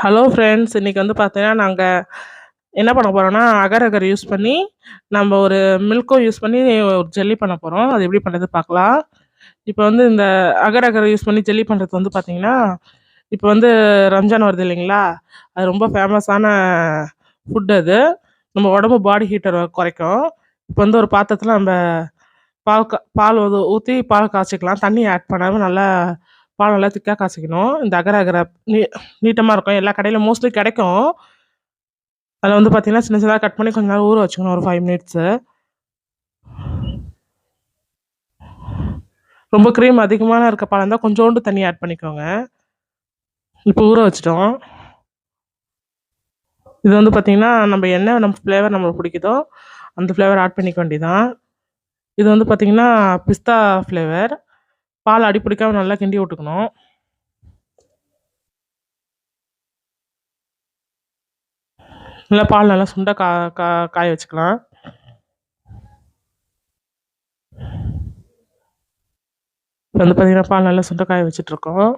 Hello friends இன்றைக்கி வந்து பார்த்தீங்கன்னா, நாங்கள் என்ன பண்ண போகிறோம்னா அகர் அகர் யூஸ் பண்ணி, நம்ம ஒரு மில்க்கும் யூஸ் பண்ணி ஒரு ஜெல்லி பண்ண போகிறோம் அது எப்படி பண்ணுறது பார்க்கலாம். இப்போ வந்து இந்த அகர் அகர் யூஸ் பண்ணி ஜெல்லி பண்ணுறது வந்து பார்த்தீங்கன்னா, இப்போ வந்து ரம்ஜான் வருது இல்லைங்களா? அது ரொம்ப ஃபேமஸான ஃபுட் அது. நம்ம உடம்பு பாடி ஹீட்டர் குறைக்கும். இப்போ வந்து ஒரு பாத்திரத்தில் நம்ம பால் கா பால் வந்து ஊற்றி பால் காய்ச்சிக்கலாம். தண்ணி ஆட் பண்ணாமல் நல்லா பாலம் நல்லா திக்கா இந்த அகர அகர நீ நீட்டமாக இருக்கும். எல்லா கடையிலும் மோஸ்ட்லி கிடைக்கும். அதில் வந்து பார்த்திங்கன்னா சின்ன சின்னதாக கட் பண்ணி கொஞ்ச நேரம் ஊற வச்சுக்கணும் ஒரு ஃபைவ் மினிட்ஸு. ரொம்ப க்ரீம் அதிகமான இருக்க பாலம் தான் கொஞ்சோண்டு தண்ணி ஆட் பண்ணிக்கோங்க. இப்போ ஊற வச்சுட்டோம். இது வந்து பார்த்திங்கன்னா நம்ம என்ன நம்ம ஃப்ளேவர் நம்மளுக்கு பிடிக்குதோ, அந்த ஃப்ளேவர் ஆட் பண்ணிக்க வேண்டியதான். இது வந்து பார்த்திங்கன்னா பிஸ்தா ஃப்ளேவர். பால் அடி பிடிக்காம நல்லா கிண்டி விட்டுக்கணும். நல்லா பால் நல்லா சுண்ட கா கா காய வச்சுக்கலாம். வந்து பார்த்தீங்கன்னா, பால் நல்லா சுண்ட காய வச்சுட்டுருக்கோம்.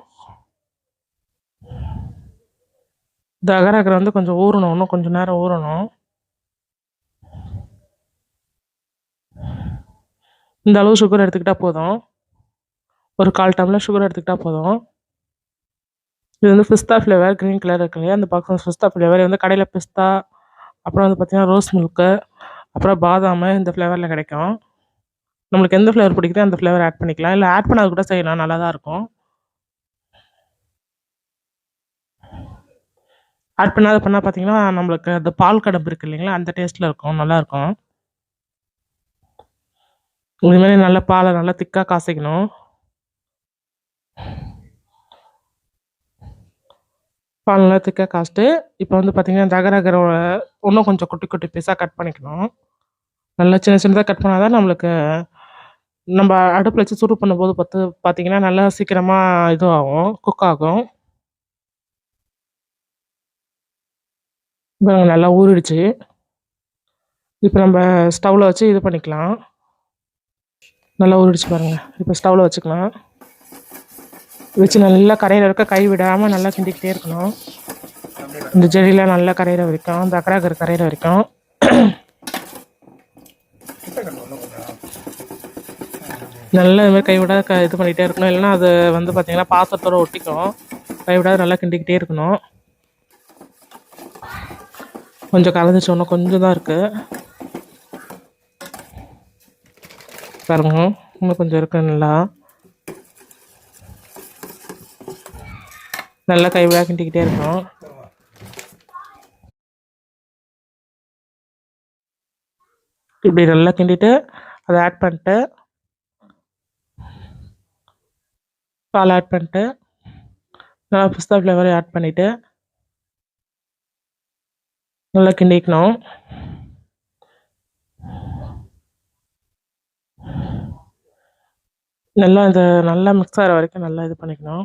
இந்த அகர் வந்து கொஞ்சம் ஊறணும். இன்னும் கொஞ்சம் நேரம் ஊறணும். இந்த அளவு சுகர் எடுத்துக்கிட்டால் போதும். ஒரு 1/4 டம்ளர் சுகர் எடுத்துக்கிட்டால் போதும். இது வந்து பிஸ்தா ஃப்ளேவர் கிரீன் கலர் இருக்கு இல்லையா? அந்த பாக்ஸ் பிஸ்தா ஃப்ளேவர் வந்து கடையில் பிஸ்தா, அப்புறம் வந்து பார்த்தீங்கன்னா, ரோஸ் மில்க்கு, அப்புறம் பாதாம் இந்த ஃப்ளேவரில் கிடைக்கும். நம்மளுக்கு எந்த ஃப்ளேவர் பிடிக்குதோ அந்த ஃப்ளேவர் ஆட் பண்ணிக்கலாம். இல்லை ஆட் பண்ணாத கூட செய்யலாம். நல்லா தான் இருக்கும். ஆட் பண்ணாத பண்ணால் பார்த்தீங்கன்னா, நம்மளுக்கு அந்த பால் கடம்பு இருக்கு இல்லைங்களா? அந்த டேஸ்ட்டில் இருக்கும். நல்லாயிருக்கும் இதுமாரி நல்லா பாலை நல்லா திக்காக காசிக்கணும் பால் நல்லா திக்கா காய்ச்சிட்டு, வந்து பார்த்தீங்கன்னா, இந்த இன்னும் கொஞ்சம் குட்டி குட்டி பீஸாக கட் பண்ணிக்கணும். நல்லா சின்ன சின்னதாக கட் பண்ணால் தான் நம்மளுக்கு நம்ம அடுப்பில் வச்சு சூடு பண்ணும்போது பார்த்து பார்த்தீங்கன்னா, நல்லா சீக்கிரமாக இதுவாகும். குக் ஆகும். இப்போ நல்லா ஊறிடுச்சு. இப்போ நம்ம ஸ்டவ்வில் வச்சு இது பண்ணிக்கலாம். நல்லா ஊறிடுச்சு பாருங்கள் இப்போ ஸ்டவ்வில் வச்சுக்கலாம். வச்சு நல்லா கரையில் இருக்க கை விடாமல் நல்லா கிண்டிக்கிட்டே இருக்கணும். இந்த செடியில் நல்லா கரையிற வரைக்கும், இந்த அகர் அகர் கரையிற வரைக்கும். நல்லா இது மாதிரி கை விடாத க இது பண்ணிகிட்டே இருக்கணும். இல்லைன்னா அது வந்து பார்த்திங்கன்னா பாத்திரத்தோடு ஒட்டிக்கும். கை விடாத நல்லா கிண்டிக்கிட்டே இருக்கணும். கொஞ்சம் கலந்துச்சு. கொஞ்சம் தான் இருக்குது பாருங்க. இன்னும் கொஞ்சம் இருக்குது நல்லா. நல்லா கை கிண்டிக்கிட்டே இருக்கணும். இப்படி நல்லா கிண்டிட்டு, அதை ஆட் பண்ணிட்டு பால் ஆட் பண்ணிட்டு, நல்லா பிஸ்தா ஃப்ளேவரை ஆட் பண்ணிவிட்டு நல்லா கிண்டிக்கணும். நல்லா இந்த நல்லா மிக்ஸ் ஆகிற வரைக்கும் நல்லா இது பண்ணிக்கணும்.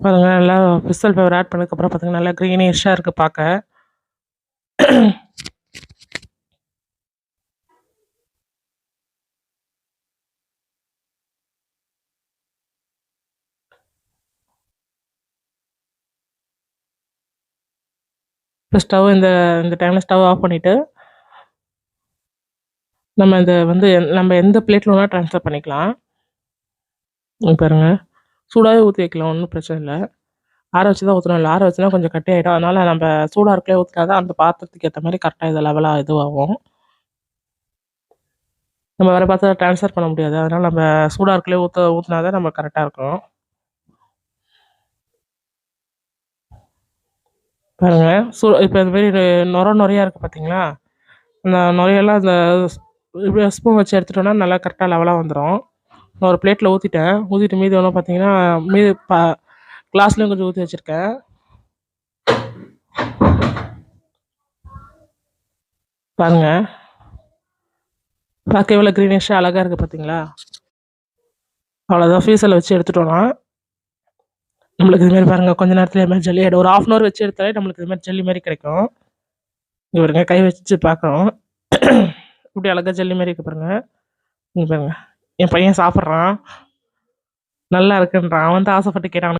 பாருங்க நல்லா பிஸ்தல் ஃப்ளேவர் ஆட் பண்ணதுக்கப்புறம் பார்த்தீங்கன்னா, நல்லா க்ரீனிஷாக இருக்குது பார்க்க இப்போ ஸ்டவ் இந்த இந்த டைமில் ஸ்டவ் ஆஃப் பண்ணிவிட்டு நம்ம இந்த வந்து நம்ம எந்த பிளேட்டில் வேணால் ட்ரான்ஸ்ஃபர் பண்ணிக்கலாம். பாருங்கள் சூடாகவே ஊற்றி வைக்கலாம். ஒன்றும் பிரச்சனை இல்லை ஆற வச்சு தான் ஊற்றணும் இல்லை ஆற வச்சோன்னா கொஞ்சம் கட்டியாயிடும். அதனால நம்ம சூடாக இருக்கலயே ஊற்றினா தான் அந்த பாத்திரத்துக்கு ஏற்ற மாதிரி கரெக்டாக இது லெவலாக இதுவாகும். நம்ம வேறு பார்த்தா ட்ரான்ஸ்ஃபர் பண்ண முடியாது. அதனால் நம்ம சூடாக இருக்கலயே ஊற்ற ஊற்றினா தான் நம்ம கரெக்டாக இருக்கும். பாருங்கள் சூ இப்போ இந்த மாரி நொர நொரையா இருக்குது பார்த்தீங்களா? அந்த நொரையெல்லாம் அந்த இப்படி ஸ்பூன் வச்சு எடுத்துட்டோம்னா, நல்லா கரெக்டாக லெவலாக வந்துடும் நான் ஒரு பிளேட்டில் ஊற்றிட்டேன் ஊற்றிட்டு மீதி ஒன்றும் பார்த்தீங்கன்னா, மீதி ப கிளாஸ்லேயும் கொஞ்சம் ஊற்றி வச்சுருக்கேன் பாருங்க. பார்க்க எவ்வளோ க்ரீனிஷாக அழகாக இருக்குது பார்த்தீங்களா? அவ்வளோதான் ஃபீஸில் வச்சு எடுத்துட்டோம்னா நம்மளுக்கு இது பாருங்கள் பாருங்க கொஞ்ச நேரத்துல இது மாரி ஜெல்லி ஒரு 1/2 அன் ஹவர் வச்சு எடுத்தாலே நம்மளுக்கு இதுமாதிரி ஜல்லி மாதிரி கிடைக்கும். இங்கே பாருங்க கை வச்சு பார்க்குறோம். இப்படி அழகாக ஜல்லி மாதிரி இருக்கு பாருங்கள் இங்கே பாருங்கள் என் பையன் சாப்பிட்றான். நல்லா இருக்குன்றான். அவன் தான் ஆசைப்பட்டு கேட்டான்.